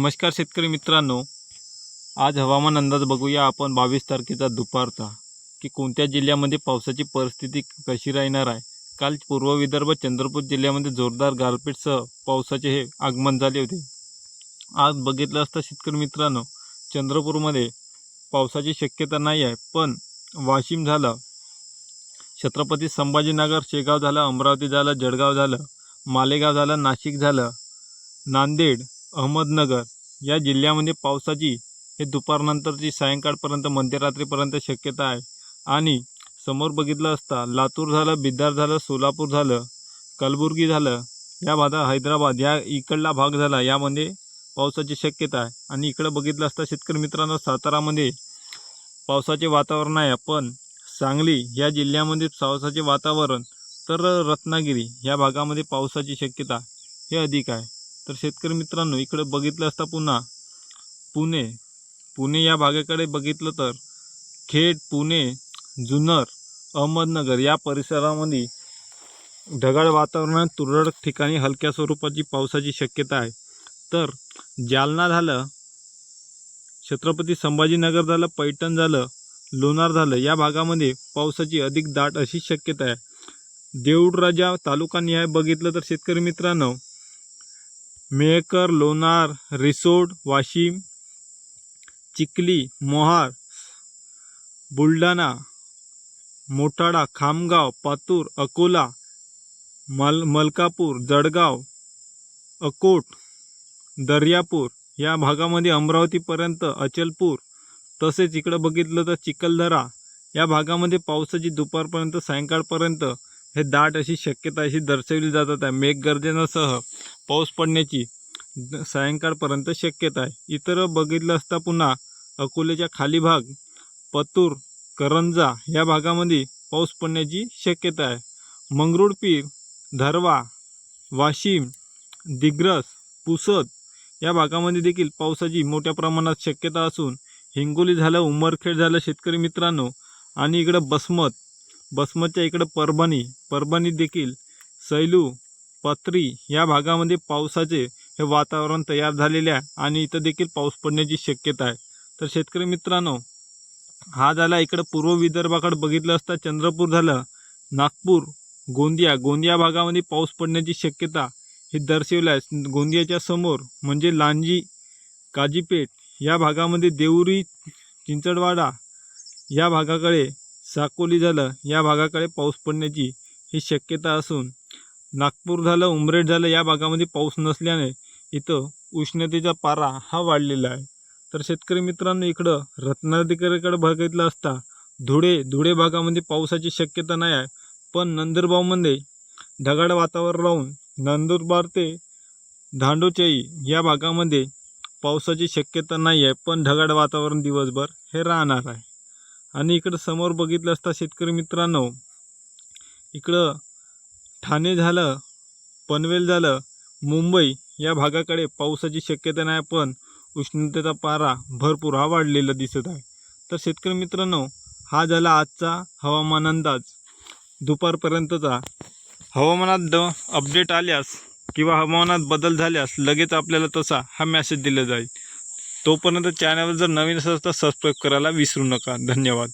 नमस्कार शेतकरी मित्रांनो. आज हवामान अंदाज बघूया आपण बावीस तारखेचा दुपारचा. की कोणत्या जिल्ह्यामध्ये पावसाची परिस्थिती कशी राहणार आहे? काल पूर्व विदर्भ चंद्रपूर जिल्ह्यामध्ये जोरदार गारपीटसह पावसाचे हे आगमन झाले होते. आज बघितलं असता शेतकरी मित्रांनो चंद्रपूरमध्ये पावसाची शक्यता नाही आहे पण वाशिम झालं छत्रपती संभाजीनगर शेगाव झालं अमरावती झालं जळगाव झालं मालेगाव झालं नाशिक झालं नांदेड अहमदनगर या जिल्ह्यामध्ये पावसाची हे दुपारनंतरची सायंकाळपर्यंत मध्यरात्रीपर्यंत शक्यता आहे. आणि समोर बघितलं असता लातूर झालं बिदार झालं सोलापूर झालं कलबुर्गी झालं या भागात हैदराबाद या इकडला भाग झाला यामध्ये पावसाची शक्यता आहे. आणि इकडं बघितलं असता शेतकरी मित्रांनो सातारामध्ये पावसाचे वातावरण आहे. पण सांगली या जिल्ह्यामध्ये पावसाचे वातावरण तर रत्नागिरी या भागामध्ये पावसाची शक्यता हे अधिक आहे. तर शेतकरी मित्रांनो इकडं बघितलं असता पुन्हा पुणे. पुणे या भागाकडे बघितलं तर खेड पुणे जुन्नर अहमदनगर या परिसरामध्ये ढगाळ वातावरणात तुरळक ठिकाणी हलक्या स्वरूपाची पावसाची शक्यता आहे. तर जालना झालं छत्रपती संभाजीनगर झालं पैठण झालं लोणार झालं या भागामध्ये पावसाची अधिक दाट अशी शक्यता आहे. देऊळराजा तालुका निहाय बघितलं तर शेतकरी मित्रांनो मेहकर लोणार रिसोड वाशिम चिखली मोहार बुलढाणा मोठाडा खामगाव पातूर अकोला मल मलकापूर जळगाव अकोट दर्यापूर या भागामध्ये अमरावतीपर्यंत अचलपूर तसेच इकडं बघितलं तर चिखलदरा या भागामध्ये पावसाची दुपारपर्यंत सायंकाळपर्यंत हे दाट अशी शक्यता अशी दर्शवली जातात. आहे मेघगर्जनासह पाऊस पडण्याची सायंकाळपर्यंत शक्यता आहे. इतर बघितलं असता पुन्हा अकोल्याच्या खाली भाग पतूर करंजा या भागामध्ये पाऊस पडण्याची शक्यता आहे. मंगरुळपीर धरवा वाशिम दिग्रस पुसद या भागामध्ये देखील पावसाची मोठ्या प्रमाणात शक्यता असून हिंगोली झालं उमरखेड झालं शेतकरी मित्रांनो आणि इकडं बसमत बसमतच्या इकडं परभणी परभणी देखील सैलू पत्री या भागामध्ये पावसाचे हे वातावरण तयार झालेले आहे आणि इथं देखील पाऊस पडण्याची शक्यता आहे. तर शेतकरी मित्रांनो हा झाला इकडं पूर्व विदर्भाकडे बघितलं असता चंद्रपूर झालं नागपूर गोंदिया. गोंदिया भागामध्ये पाऊस पडण्याची शक्यता ही दर्शवलं आहे. गोंदियाच्या समोर म्हणजे लांजी काजीपेठ या भागामध्ये देवरी चिंचडवाडा या भागाकडे साकोली झालं. या भागाकडे पाऊस पडण्याची ही शक्यता असून नागपूर झालं उमरेड झालं या भागामध्ये पाऊस नसल्याने इथं उष्णतेचा पारा हा वाढलेला आहे. तर शेतकरी मित्रांनो इकडं रत्नाधिकारीकडे बघितलं असता धुळे धुळे भागामध्ये पावसाची शक्यता नाही आहे. पण नंदुरबारमध्ये ढगाळ वातावरण राहून नंदुरबार ते धांडोचाई या भागामध्ये पावसाची शक्यता नाही आहे. पण ढगाळ वातावरण दिवसभर हे राहणार आहे. आणि इकडं समोर बघितलं असता शेतकरी मित्रांनो इकडं ठाणे झालं पनवेल झालं मुंबई या भागाकडे पावसाची शक्यता नाही पण उष्णतेचा पारा भरपूर हा वाढलेला दिसत आहे. तर शेतकरी मित्रांनो हा झाला आजचा हवामान अंदाज. दुपारपर्यंतचा हवामानात द अपडेट आल्यास किंवा हवामानात बदल झाल्यास लगेच आपल्याला तसा हा मेसेज दिला जाईल. तोपर्यंत चॅनलवर जर नवीन असेल तर सबस्क्राईब करायला विसरू नका. धन्यवाद.